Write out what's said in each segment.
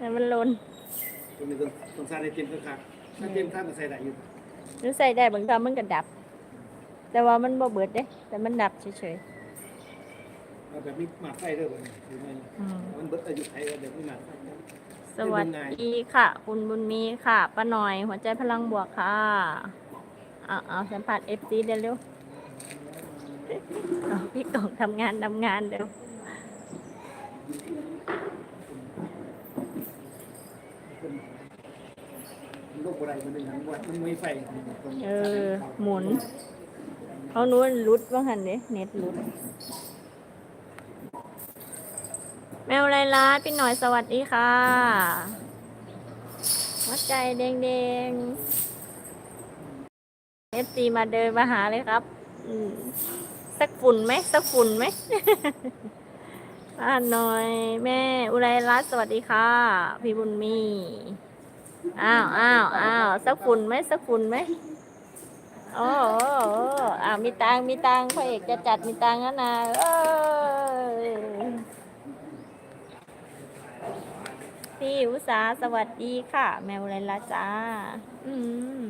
แต่มันหลนตัวนี้ต้องต้องใส่ในเต็มก็ครับถ้าเต็มข้างก็ใส่ได้อยู่หรือใส่ได้บางตอนมันก็ดับ แต่ว่ามันบ่เบิดเด้ แต่มันดับเฉยเอาแบบนี้หมากไฟเด้อบ่เนี่ยหรือไม่ๆอืม มันเบิดอายุไทยแล้วแบบนี้หมากไฟสวัสดีค่ะ คุณบุญมีค่ะป้าหน่อยหัวใจพลังบวกค่ะเอาเอาสัมผัสเอฟซีเดี๋ยวเร็วเอาพี่กล่องทำงานทำงานเดี๋ยว โลกอะไรมันเป็นอย่างว่มันม่ไฟเออหมุนเขานู้นรุดว่าหันเด้เน็ตรุด แมวไรลาดพี่หน่อยสวัสดีค่ะหัวใจแดงๆเอฟซีมาเดินมาหาเลยครับอืมสักฝุ่นไหมสักฝุ่นไหม อ่านหน่อย แม่ อุไรรัตน์สวัสดีค่ะ พี่บุญมี อ้าวอ้าวอ้าวสักฝุ่นไหมสักฝุ่นไหมโอ้โอ้อ้อ้าวมีตังมีตังพ่อเอกจะจัดมีตังค์แล้วนะเอ้ยพี่อุตสาสวัสดีค่ะ แมวไรละจ้า อืม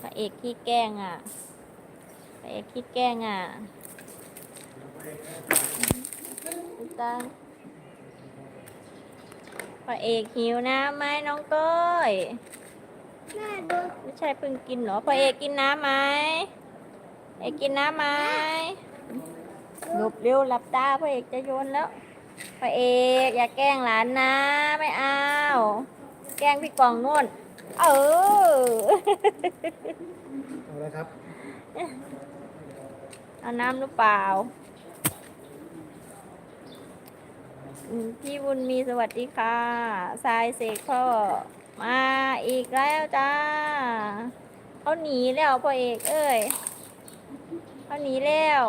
พระเอกขี้แกล้งอะพระเอกขี้แกล้งอะ ตังพระเอกหิวน้ำไหมน้องก้อยไม่ใช่เพิ่งกินเหรอพระเอกกินน้ำไหมเอกกินน้ำไหมหลบเร็วหลับตาพระเอกจะโยนแล้วพระเอกอย่าแกล้งหลานนะไม่เอาแกล้งพี่กล่องนู่นเออเอาละครับเอาน้ำหรือเปล่าอืม พี่บุญมีสวัสดีค่ะทรายเสกพ่อ มาอีกแล้วจ้าเขาหนีแล้วพ่อเอกเอ้ยเขาหนีแล้ว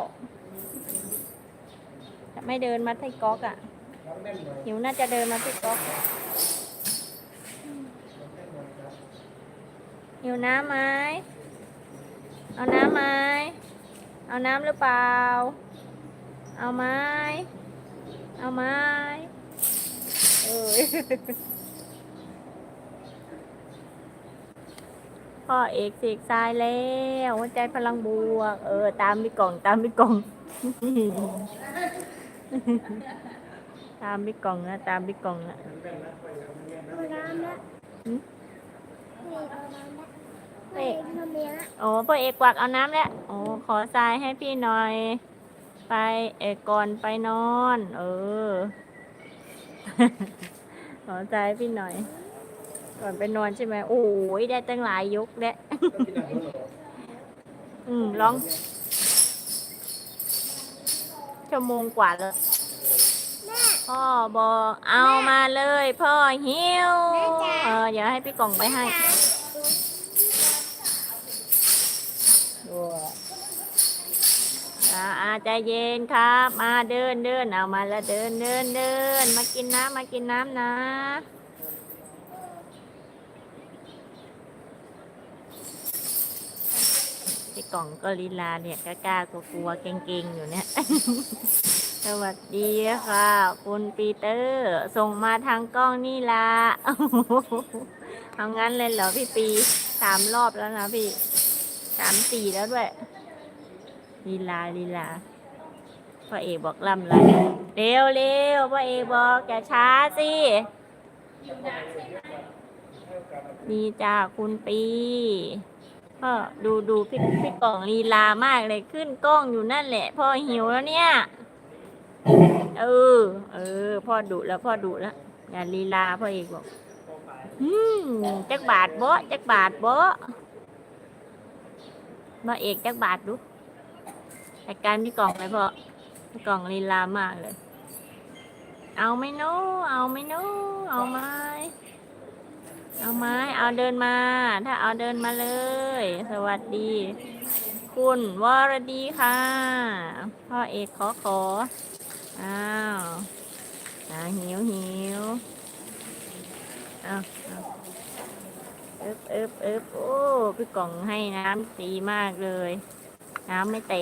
จะไม่เดินมาที่ก๊อกอะ่ะหิวน่าจะเดินมาที่ก๊อกหิวน้ำไหมเอาน้ำไหมเอาน้ำหรือเปล่า เอาไหมเอาไหม เอ้ยพ่อเอกเสกทรายแล้วหัวใจพลังบวก เออ ตามพี่กล่อง ตามพี่กล่อง ตามพี่กล่องนะตามพี่กล่องนะเอาน้ำละหืมเอกเอาน้ำละเอกทำเนี้ยโอ้พ่อเอกกวักเอาน้ำแล้วโอ้ขอทรายให้พี่หน่อย ไปเอกก่อนไปนอน เออ ขอทรายให้พี่หน่อย ก่อนไปนอนใช่ไหมโอ้ยได้ตั้งหลายยกแล้วอืมร้องชั่วโมงกว่าแล้วพ่อบอกเอามาเลย พ่อหิวเออเดี๋ยวให้พี่กล่องไปให้ ใจเย็นครับ มาเดินเดินเอามาแล้วเดินเดินเดินมากินน้ำมากินน้ำนะพี่กล่องก็ลีลาเนี่ยกล้ากลัวเก่งๆอยู่เนี่ยสวัสดีค่ะ คุณปีเตอร์ ส่งมาทางกล้องนี่ละเอางั้นเลยเหรอพี่ปีสามรอบแล้วนะพี่สามสี่แล้วด้วย ลีลาลีลาพ่อเอกบอกลำไรเร็วเร็วพ่อเอกบอกอย่าช้าสินี่จ้าคุณปีพ่อดูดูพี่พี่กล่องลีลามากเลยขึ้นกล้องอยู่นั่นแหละ พ่อหิวแล้วเนี่ย เออ เออ พ่อดุแล้วพ่อดุแล้วอย่าลีลาพ่อเอกบอกอืมจักบาทบ่จักบาทบ่มาเอกจักบาทดู แต่การพี่กล่องเลยพ่อพี่กล่องลีลามากเลย เอาไหมโนเอาไหมโนเอาไหมเอาไหมเอาเดินมา ถ้าเอาเดินมาเลย สวัสดี คุณวรดีค่ะ พ่อเอกขอขอ อ้าวอ่าหิวหิวเอาเอาอึบอึบอึบโอ้พี่กล่องให้น้ำดีมากเลย น้ำไม่แตก